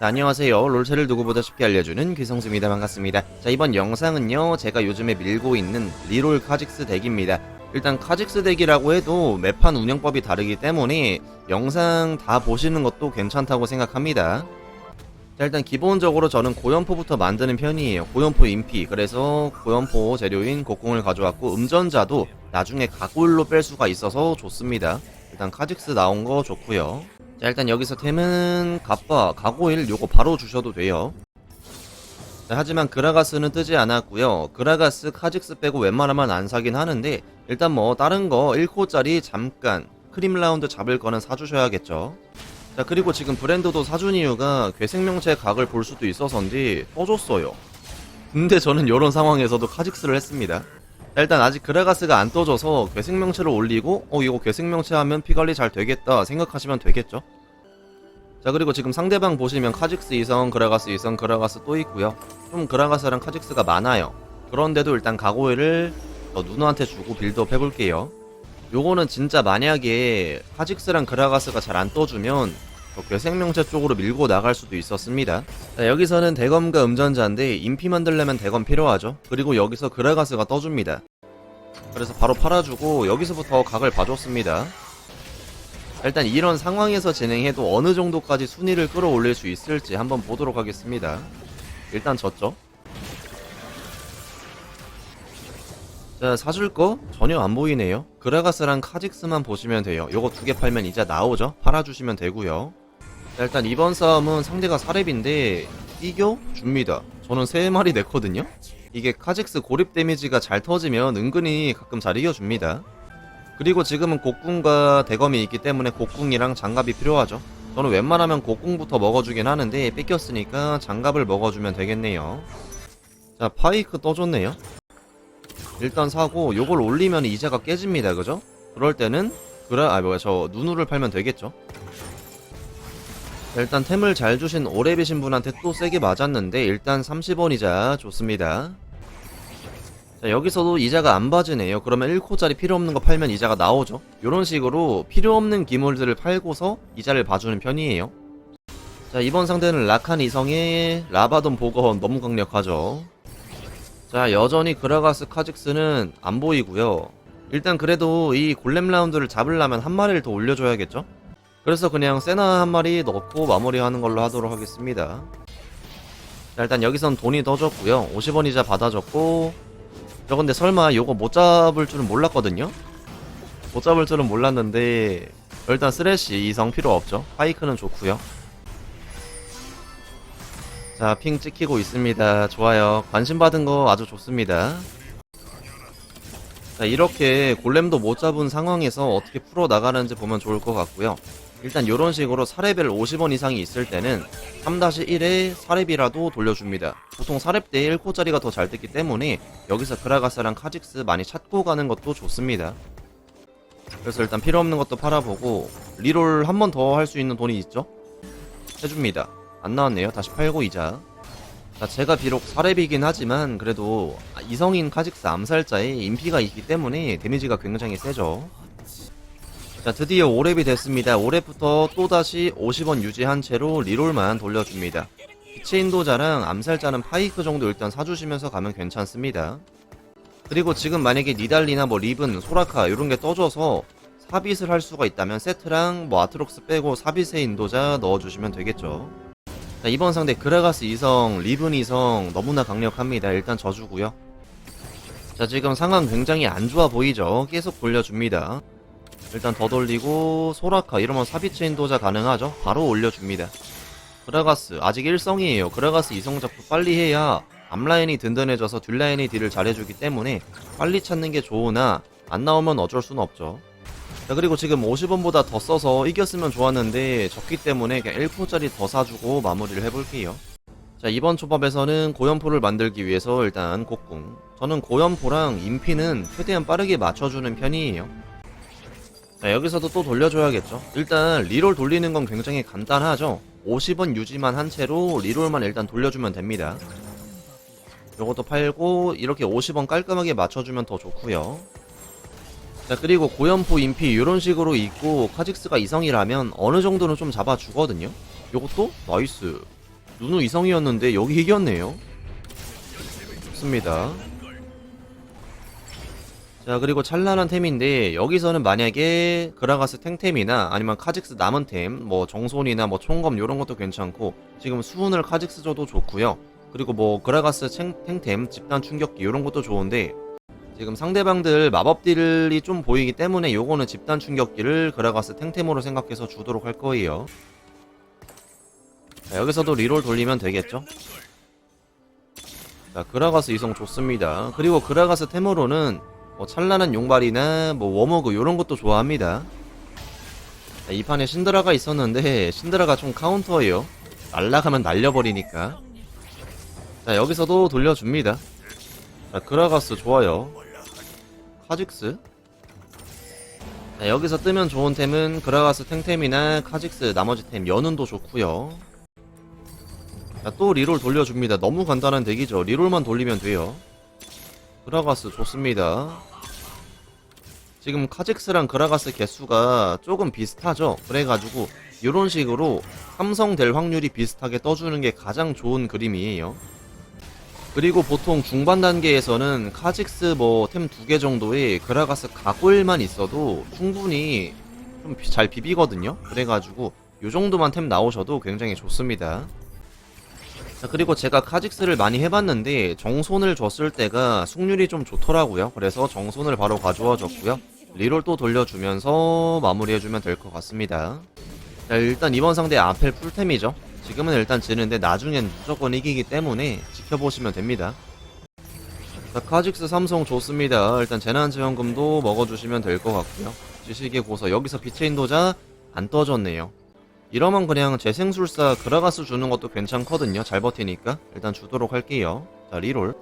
자, 안녕하세요. 롤체를 누구보다 쉽게 알려주는 귀성수입니다. 반갑습니다. 자, 이번 영상은요, 제가 요즘에 밀고 있는 리롤 카직스 덱입니다. 일단 카직스 덱이라고 해도 매판 운영법이 다르기 때문에 영상 다 보시는 것도 괜찮다고 생각합니다. 자, 일단 기본적으로 저는 고연포부터 만드는 편이에요. 고연포 인피. 그래서 고연포 재료인 곡궁을 가져왔고, 음전자도 나중에 가골로 뺄 수가 있어서 좋습니다. 일단 카직스 나온 거 좋고요. 자 일단 여기서 템은 갑바, 가고일 요거 바로 주셔도 돼요. 자, 하지만 그라가스는 뜨지 않았고요. 그라가스, 카직스 빼고 웬만하면 안 사긴 하는데 일단 뭐 다른 거 1코짜리 잠깐 크림 라운드 잡을 거는 사주셔야겠죠. 자 그리고 지금 브랜드도 사준 이유가 괴생명체 각을 볼 수도 있어서인지 떠줬어요. 근데 저는 이런 상황에서도 카직스를 했습니다. 자, 일단 아직 그라가스가 안 떠져서 괴생명체를 올리고 어 이거 괴생명체 하면 피관리 잘 되겠다 생각하시면 되겠죠? 자 그리고 지금 상대방 보시면 카직스 2성 그라가스 2성 그라가스 또 있고요. 좀 그라가스랑 카직스가 많아요. 그런데도 일단 가고이를 저 누누한테 주고 빌드업 해볼게요. 요거는 진짜 만약에 카직스랑 그라가스가 잘 안 떠주면 저 괴생명체 쪽으로 밀고 나갈 수도 있었습니다. 자, 여기서는 대검과 음전자인데 인피 만들려면 대검 필요하죠. 그리고 여기서 그라가스가 떠줍니다. 그래서 바로 팔아주고 여기서부터 각을 봐줬습니다. 일단 이런 상황에서 진행해도 어느 정도까지 순위를 끌어올릴 수 있을지 한번 보도록 하겠습니다. 일단 졌죠. 자 사줄 거 전혀 안 보이네요. 그라가스랑 카직스만 보시면 돼요. 요거 두 개 팔면 이제 나오죠. 팔아주시면 되고요. 자, 일단 이번 싸움은 상대가 사렙인데 이겨 줍니다. 저는 세 마리 냈거든요. 이게 카직스 고립 데미지가 잘 터지면 은근히 가끔 잘 이겨줍니다. 그리고 지금은 곡궁과 대검이 있기 때문에 곡궁이랑 장갑이 필요하죠. 저는 웬만하면 곡궁부터 먹어주긴 하는데 뺏겼으니까 장갑을 먹어주면 되겠네요. 자 파이크 떠줬네요. 일단 사고 요걸 올리면 이자가 깨집니다. 그죠? 그럴 때는 그라 아 뭐야 저 누누를 팔면 되겠죠. 자, 일단 템을 잘 주신 오래비신 분한테 또 세게 맞았는데 일단 30원 이자 좋습니다. 자 여기서도 이자가 안 봐지네요. 그러면 1코짜리 필요 없는 거 팔면 이자가 나오죠. 요런 식으로 필요 없는 기물들을 팔고서 이자를 봐주는 편이에요. 자 이번 상대는 라칸 이성의 라바돈 보건 너무 강력하죠. 자 여전히 그라가스 카직스는 안 보이고요. 일단 그래도 이 골렘 라운드를 잡으려면 한 마리를 더 올려줘야겠죠? 그래서 그냥 세나 한 마리 넣고 마무리하는 걸로 하도록 하겠습니다. 자, 일단 여기선 돈이 떠졌고요. 50원 이자 받아줬고 저 근데 설마 요거 못 잡을 줄은 몰랐거든요? 못 잡을 줄은 몰랐는데 일단 쓰레쉬 이성 필요 없죠. 파이크는 좋고요. 자, 핑 찍히고 있습니다. 좋아요. 관심 받은 거 아주 좋습니다. 자, 이렇게 골렘도 못 잡은 상황에서 어떻게 풀어 나가는지 보면 좋을 것 같고요. 일단 이런 식으로 사렙벨 50원 이상이 있을 때는 3-1에 사렙이라도 돌려줍니다. 보통 사렙 때 1코짜리가 더잘 뜨기 때문에 여기서 그라가스랑 카직스 많이 찾고 가는 것도 좋습니다. 그래서 일단 필요 없는 것도 팔아보고 리롤 한 번 더 할 수 있는 돈이 있죠? 해줍니다. 안 나왔네요. 다시 팔고 이자. 자, 제가 비록 사렙이긴 하지만 그래도 이성인 카직스 암살자에 인피가 있기 때문에 데미지가 굉장히 세죠. 자, 드디어 5렙이 됐습니다. 5렙부터 또다시 50원 유지한 채로 리롤만 돌려줍니다. 빛의 인도자랑 암살자는 파이크 정도 일단 사주시면서 가면 괜찮습니다. 그리고 지금 만약에 니달리나 뭐 리븐, 소라카 이런 게 떠져서 사빗을 할 수가 있다면 세트랑 뭐 아트록스 빼고 사빗의 인도자 넣어주시면 되겠죠. 자, 이번 상대 그라가스 2성, 리븐 2성 너무나 강력합니다. 일단 져주고요. 자, 지금 상황 굉장히 안 좋아 보이죠? 계속 돌려줍니다. 일단 더 돌리고 소라카 이러면 사비츠 인도자 가능하죠? 바로 올려줍니다. 그라가스 아직 1성이에요. 그라가스 2성 잡고 빨리 해야 앞라인이 든든해져서 뒷라인이 딜을 잘해주기 때문에 빨리 찾는 게 좋으나 안 나오면 어쩔 수는 없죠. 자 그리고 지금 50원보다 더 써서 이겼으면 좋았는데 적기 때문에 그냥 1포짜리 더 사주고 마무리를 해볼게요. 자 이번 초밥에서는 고연포를 만들기 위해서 일단 곡궁 저는 고연포랑 인피는 최대한 빠르게 맞춰주는 편이에요. 자, 여기서도 또 돌려줘야겠죠. 일단 리롤 돌리는 건 굉장히 간단하죠. 50원 유지만 한 채로 리롤만 일단 돌려주면 됩니다. 요것도 팔고 이렇게 50원 깔끔하게 맞춰주면 더 좋고요. 자 그리고 고연포 인피 이런 식으로 있고 카직스가 이성이라면 어느 정도는 좀 잡아주거든요. 요것도 나이스. 누누 이성이었는데 여기 이겼네요. 좋습니다. 자 그리고 찬란한 템인데 여기서는 만약에 그라가스 탱템이나 아니면 카직스 남은 템 뭐 정손이나 뭐 총검 요런 것도 괜찮고 지금 수훈을 카직스 줘도 좋고요. 그리고 뭐 그라가스 탱, 탱템 집단 충격기 요런 것도 좋은데 지금 상대방들 마법 딜이 좀 보이기 때문에 요거는 집단 충격기를 그라가스 탱템으로 생각해서 주도록 할 거예요. 자, 여기서도 리롤 돌리면 되겠죠? 자 그라가스 이성 좋습니다. 그리고 그라가스 템으로는 뭐 찬란한 용발이나 뭐 워머그 요런 것도 좋아합니다. 자, 이 판에 신드라가 있었는데 신드라가 좀 카운터예요. 날라가면 날려버리니까. 자 여기서도 돌려줍니다. 자 그라가스 좋아요. 카직스. 자 여기서 뜨면 좋은 템은 그라가스 탱템이나 카직스 나머지 템 연운도 좋고요. 자 또 리롤 돌려줍니다. 너무 간단한 덱이죠. 리롤만 돌리면 돼요. 그라가스 좋습니다. 지금 카직스랑 그라가스 개수가 조금 비슷하죠. 그래가지고 이런 식으로 삼성 될 확률이 비슷하게 떠주는 게 가장 좋은 그림이에요. 그리고 보통 중반 단계에서는 카직스 뭐 템 두 개 정도의 그라가스 가골만 있어도 충분히 좀 잘 비비거든요. 그래가지고 요 정도만 템 나오셔도 굉장히 좋습니다. 자, 그리고 제가 카직스를 많이 해봤는데 정손을 줬을 때가 승률이 좀 좋더라고요. 그래서 정손을 바로 가져와 줬고요. 리롤 또 돌려주면서 마무리해주면 될 것 같습니다. 자, 일단 이번 상대 아펠 풀템이죠. 지금은 일단 지는데 나중엔 무조건 이기기 때문에 지켜보시면 됩니다. 자, 카직스 삼성 좋습니다. 일단 재난지원금도 먹어주시면 될 것 같고요. 지식의 고서 여기서 빛의 인도자 안 떠졌네요. 이러면 그냥 재생술사 그라가스 주는 것도 괜찮거든요. 잘 버티니까. 일단 주도록 할게요. 자, 리롤.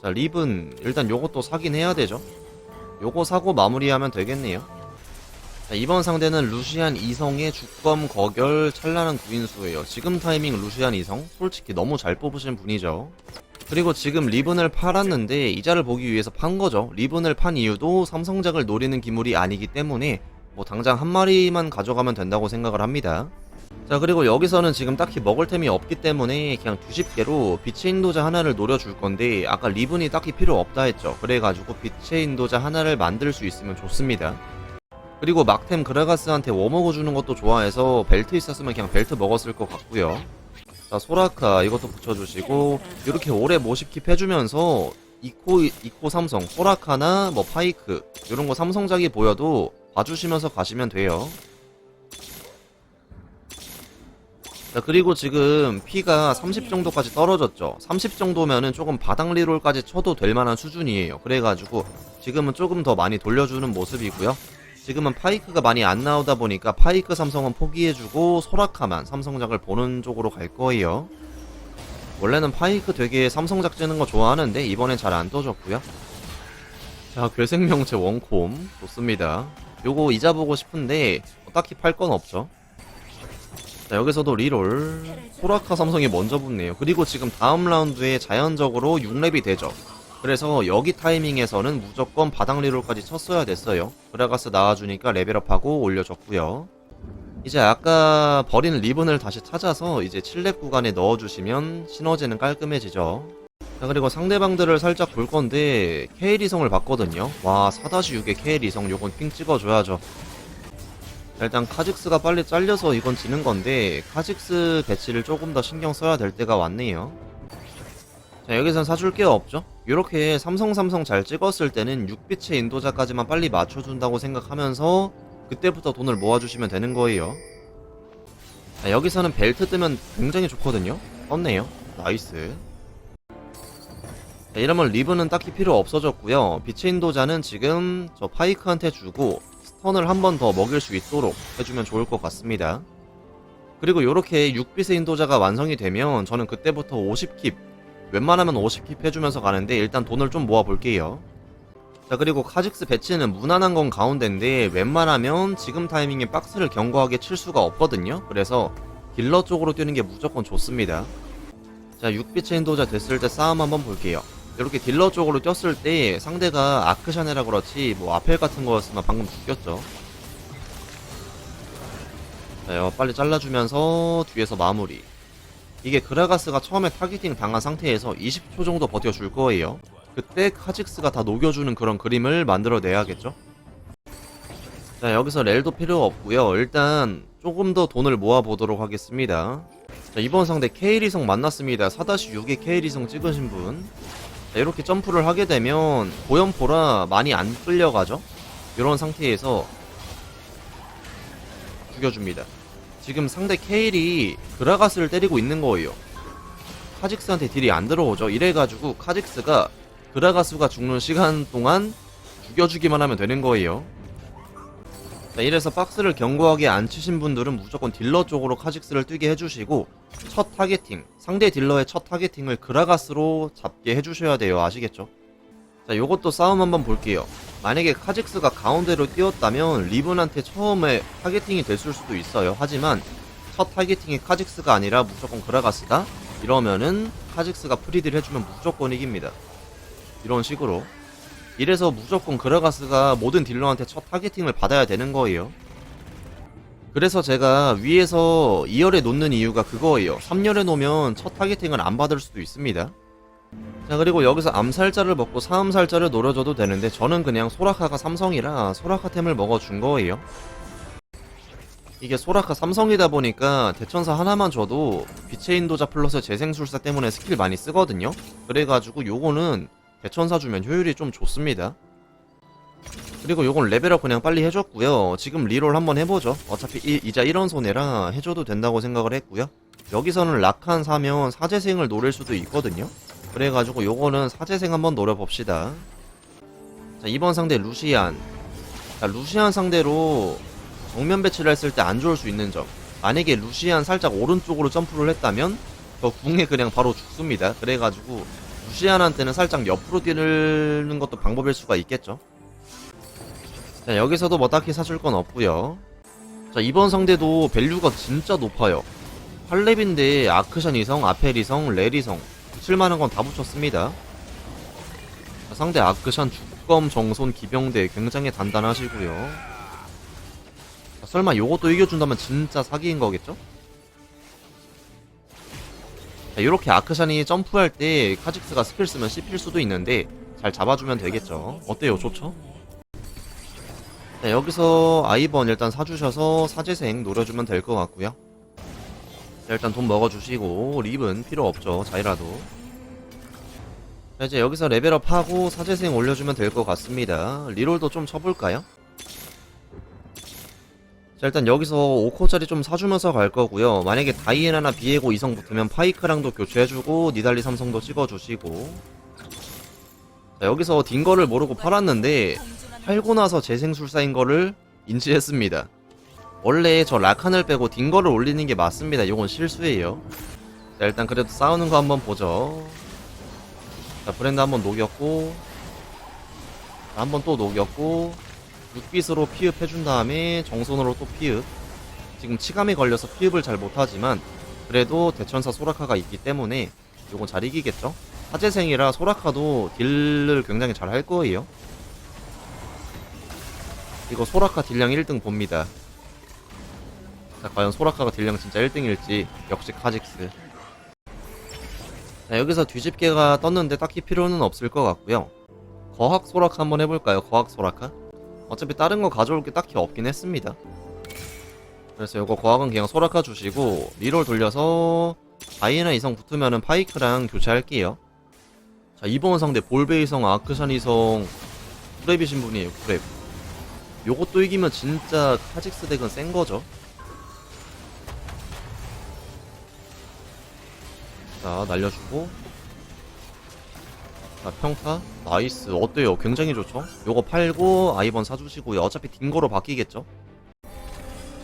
자, 립은 일단 요것도 사긴 해야 되죠. 요거 사고 마무리하면 되겠네요. 자, 이번 상대는 루시안 이성의 주검 거결 찬란한 구인수예요. 지금 타이밍 루시안 이성 솔직히 너무 잘 뽑으신 분이죠. 그리고 지금 리븐을 팔았는데 이자를 보기 위해서 판 거죠. 리븐을 판 이유도 삼성작을 노리는 기물이 아니기 때문에 뭐 당장 한 마리만 가져가면 된다고 생각을 합니다. 자 그리고 여기서는 지금 딱히 먹을 템이 없기 때문에 그냥 20개로 빛의 인도자 하나를 노려줄 건데 아까 리븐이 딱히 필요 없다 했죠. 그래가지고 빛의 인도자 하나를 만들 수 있으면 좋습니다. 그리고 막템 그라가스한테 워머그 주는 것도 좋아해서 벨트 있었으면 그냥 벨트 먹었을 것 같고요. 자 소라카 이것도 붙여주시고 이렇게 오래 모십킵 해주면서 이코 이코 삼성 소라카나 뭐 파이크 이런 거 삼성작이 보여도 봐주시면서 가시면 돼요. 자, 그리고 지금 피가 30 정도까지 떨어졌죠. 30 정도면은 조금 바닥 리롤까지 쳐도 될 만한 수준이에요. 그래가지고 지금은 조금 더 많이 돌려주는 모습이고요. 지금은 파이크가 많이 안 나오다 보니까 파이크 삼성은 포기해주고 소라카만 삼성작을 보는 쪽으로 갈 거예요. 원래는 파이크 되게 삼성작 찌는 거 좋아하는데 이번엔 잘 안 떠졌고요. 자, 괴생명체 원콤 좋습니다. 요거 이자 보고 싶은데 뭐 딱히 팔 건 없죠. 자 여기서도 리롤 소라카 삼성이 먼저 붙네요. 그리고 지금 다음 라운드에 자연적으로 6렙이 되죠. 그래서 여기 타이밍에서는 무조건 바닥 리롤까지 쳤어야 됐어요. 그라가스 나와주니까 레벨업하고 올려줬고요. 이제 아까 버린 리븐을 다시 찾아서 이제 7렙 구간에 넣어주시면 시너지는 깔끔해지죠. 자 그리고 상대방들을 살짝 볼 건데 KL이성을 봤거든요. 와 4-6의 KL이성 요건 핑 찍어줘야죠. 자, 일단 카직스가 빨리 잘려서 이건 지는 건데 카직스 배치를 조금 더 신경 써야 될 때가 왔네요. 자 여기선 사줄 게 없죠? 이렇게 삼성 삼성 잘 찍었을 때는 6빛의 인도자까지만 빨리 맞춰준다고 생각하면서 그때부터 돈을 모아주시면 되는 거예요. 자 여기서는 벨트 뜨면 굉장히 좋거든요? 떴네요. 나이스 자, 이러면 리브는 딱히 필요 없어졌고요. 빛의 인도자는 지금 저 파이크한테 주고 스턴을 한 번 더 먹일 수 있도록 해주면 좋을 것 같습니다. 그리고 이렇게 6빛의 인도자가 완성이 되면 저는 그때부터 50킵 웬만하면 50킵 해주면서 가는데 일단 돈을 좀 모아 볼게요. 자 그리고 카직스 배치는 무난한 건 가운데인데 웬만하면 지금 타이밍에 박스를 견고하게 칠 수가 없거든요. 그래서 딜러 쪽으로 뛰는 게 무조건 좋습니다. 자 6빛의 인도자 됐을 때 싸움 한번 볼게요. 이렇게 딜러 쪽으로 뛰었을 때 상대가 아크샤네라 그렇지 뭐 아펠 같은 거였으면 방금 죽였죠. 자, 이거 빨리 잘라주면서 뒤에서 마무리. 이게 그라가스가 처음에 타겟팅 당한 상태에서 20초 정도 버텨줄 거예요. 그때 카직스가 다 녹여주는 그런 그림을 만들어내야겠죠? 자, 여기서 렐도 필요 없고요 일단 조금 더 돈을 모아보도록 하겠습니다. 자, 이번 상대 케이리성 만났습니다. 4-6에 케이리성 찍으신 분. 자, 이렇게 점프를 하게 되면 고연포라 많이 안 끌려가죠? 이런 상태에서 죽여줍니다. 지금 상대 케일이 그라가스를 때리고 있는 거예요. 카직스한테 딜이 안 들어오죠. 이래가지고 카직스가 그라가스가 죽는 시간 동안 죽여주기만 하면 되는 거예요. 자, 이래서 박스를 견고하게 안 치신 분들은 무조건 딜러 쪽으로 카직스를 뛰게 해주시고 첫 타겟팅, 상대 딜러의 첫 타겟팅을 그라가스로 잡게 해주셔야 돼요. 아시겠죠? 자, 요것도 싸움 한번 볼게요. 만약에 카직스가 가운데로 뛰었다면 리븐한테 처음에 타겟팅이 됐을 수도 있어요. 하지만 첫 타겟팅이 카직스가 아니라 무조건 그라가스다? 이러면은 카직스가 프리딜 해주면 무조건 이깁니다. 이런 식으로. 이래서 무조건 그라가스가 모든 딜러한테 첫 타겟팅을 받아야 되는 거예요. 그래서 제가 위에서 2열에 놓는 이유가 그거예요. 3열에 놓으면 첫 타겟팅을 안 받을 수도 있습니다. 자 그리고 여기서 암살자를 먹고 사암살자를 노려줘도 되는데 저는 그냥 소라카가 삼성이라 소라카템을 먹어준 거예요 이게 소라카 삼성이다 보니까 대천사 하나만 줘도 빛의 인도자 플러스 재생술사 때문에 스킬 많이 쓰거든요 그래가지고 요거는 대천사 주면 효율이 좀 좋습니다 그리고 요건 레벨업 그냥 빨리 해줬고요 지금 리롤 한번 해보죠 어차피 이, 이자 이런 손해라 해줘도 된다고 생각을 했고요 여기서는 락한 사면 사재생을 노릴 수도 있거든요 그래가지고 요거는 사재생 한번 노려봅시다. 자, 이번 상대 루시안. 자, 루시안 상대로 정면 배치를 했을 때 안 좋을 수 있는 점. 만약에 루시안 살짝 오른쪽으로 점프를 했다면 저 궁에 그냥 바로 죽습니다. 그래가지고 루시안한테는 살짝 옆으로 뛰는 것도 방법일 수가 있겠죠. 자, 여기서도 뭐 딱히 사줄 건 없고요. 자, 이번 상대도 밸류가 진짜 높아요. 8렙인데 아크샨 이성, 아펠 이성, 렐 이성 붙일만한 건 다 붙였습니다. 자, 상대 아크샨 죽검 정손 기병대 굉장히 단단하시고요. 자, 설마 요것도 이겨준다면 진짜 사기인 거겠죠? 자, 이렇게 아크샨이 점프할 때 카직스가 스킬 쓰면 씹힐 수도 있는데 잘 잡아주면 되겠죠. 어때요? 좋죠? 자, 여기서 아이번 일단 사주셔서 사재생 노려주면 될 것 같고요. 자, 일단 돈 먹어주시고 립은 필요 없죠 자이라도 자 이제 여기서 레벨업하고 사재생 올려주면 될 것 같습니다 리롤도 좀 쳐볼까요? 자 일단 여기서 5코짜리 좀 사주면서 갈 거고요 만약에 다이애나나 비에고 이성 붙으면 파이크랑도 교체해주고 니달리 삼성도 찍어주시고 자 여기서 딩거를 모르고 팔았는데 팔고 나서 재생술사인 거를 인지했습니다 원래 저 라칸을 빼고 딩거를 올리는 게 맞습니다. 이건 실수예요. 자, 일단 그래도 싸우는 거 한번 보죠. 자, 브랜드 한번 녹였고, 한번 또 녹였고, 6빛으로 피읍 해준 다음에 정손으로 또 피읍. 지금 치감이 걸려서 피읍을 잘 못하지만, 그래도 대천사 소라카가 있기 때문에 이건 잘 이기겠죠? 하재생이라 소라카도 딜을 굉장히 잘 할 거예요. 이거 소라카 딜량 1등 봅니다. 자, 과연 소라카가 딜량 진짜 1등일지 역시 카직스 자, 여기서 뒤집개가 떴는데 딱히 필요는 없을 것 같고요 거학 소라카 한번 해볼까요? 거학 소라카? 어차피 다른 거 가져올 게 딱히 없긴 했습니다. 그래서 이거 거학은 그냥 소라카 주시고 리롤 돌려서 다이애나 이성 붙으면은 파이크랑 교체할게요. 자 이번 상대 볼베 이성 아크샨 이성 프랩이 신 분이에요 프랩 요것도 이기면 진짜 카직스 덱은 센 거죠. 자 날려주고 자 평타. 나이스. 어때요? 굉장히 좋죠? 요거 팔고 아이번 사주시고요. 어차피 딩거로 바뀌겠죠?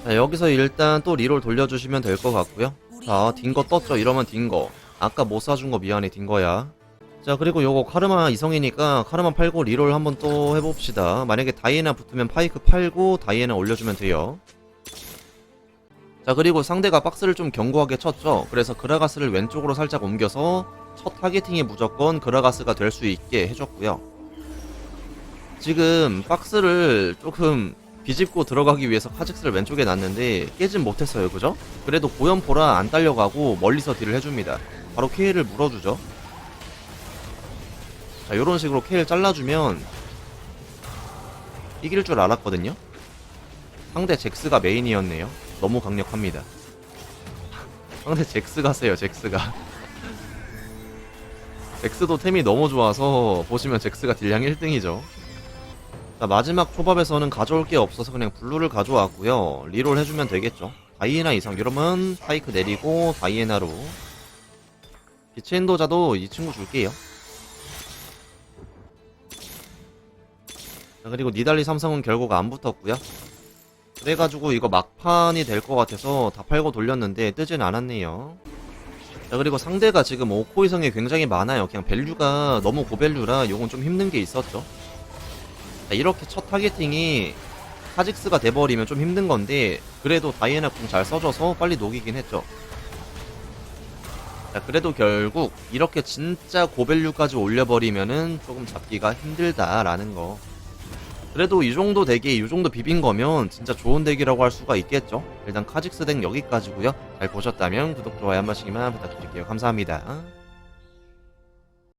자 여기서 일단 또 리롤 돌려주시면 될 것 같고요. 자 딩거 떴죠? 이러면 딩거. 아까 못 사준 거 미안해 딩거야. 자 그리고 요거 카르마 이성이니까 카르마 팔고 리롤 한번 또 해봅시다. 만약에 다이애나 붙으면 파이크 팔고 다이애나 올려주면 돼요 자 그리고 상대가 박스를 좀 견고하게 쳤죠. 그래서 그라가스를 왼쪽으로 살짝 옮겨서 첫 타겟팅이 무조건 그라가스가 될 수 있게 해줬고요. 지금 박스를 조금 비집고 들어가기 위해서 카직스를 왼쪽에 놨는데 깨진 못했어요. 그죠? 그래도 고연포라 안 딸려가고 멀리서 딜을 해줍니다. 바로 케일을 물어주죠. 자 요런 식으로 케일 잘라주면 이길 줄 알았거든요. 상대 잭스가 메인이었네요 너무 강력합니다 상대 잭스가 세요 잭스가 잭스도 템이 너무 좋아서 보시면 잭스가 딜량 1등이죠 자, 마지막 초밥에서는 가져올 게 없어서 그냥 블루를 가져왔고요. 리롤 해주면 되겠죠. 다이애나 이상 이러면 파이크 내리고 다이애나로 빛의 인도자도 이 친구 줄게요. 자, 그리고 니달리 삼성은 결국 안 붙었고요. 그래가지고 이거 막판이 될 것 같아서 다 팔고 돌렸는데 뜨진 않았네요. 자 그리고 상대가 지금 5코 이상이 굉장히 많아요. 그냥 밸류가 너무 고밸류라 요건 좀 힘든 게 있었죠. 자, 이렇게 첫 타겟팅이 카직스가 돼버리면 좀 힘든 건데 그래도 다이애나 궁 잘 써줘서 빨리 녹이긴 했죠. 자, 그래도 결국 이렇게 진짜 고밸류까지 올려버리면은 조금 잡기가 힘들다라는 거. 그래도 이 정도 덱이 이 정도 비빈 거면 진짜 좋은 덱이라고 할 수가 있겠죠. 일단 카직스 덱 여기까지고요. 잘 보셨다면 구독, 좋아요 한 번씩만 부탁드릴게요. 감사합니다.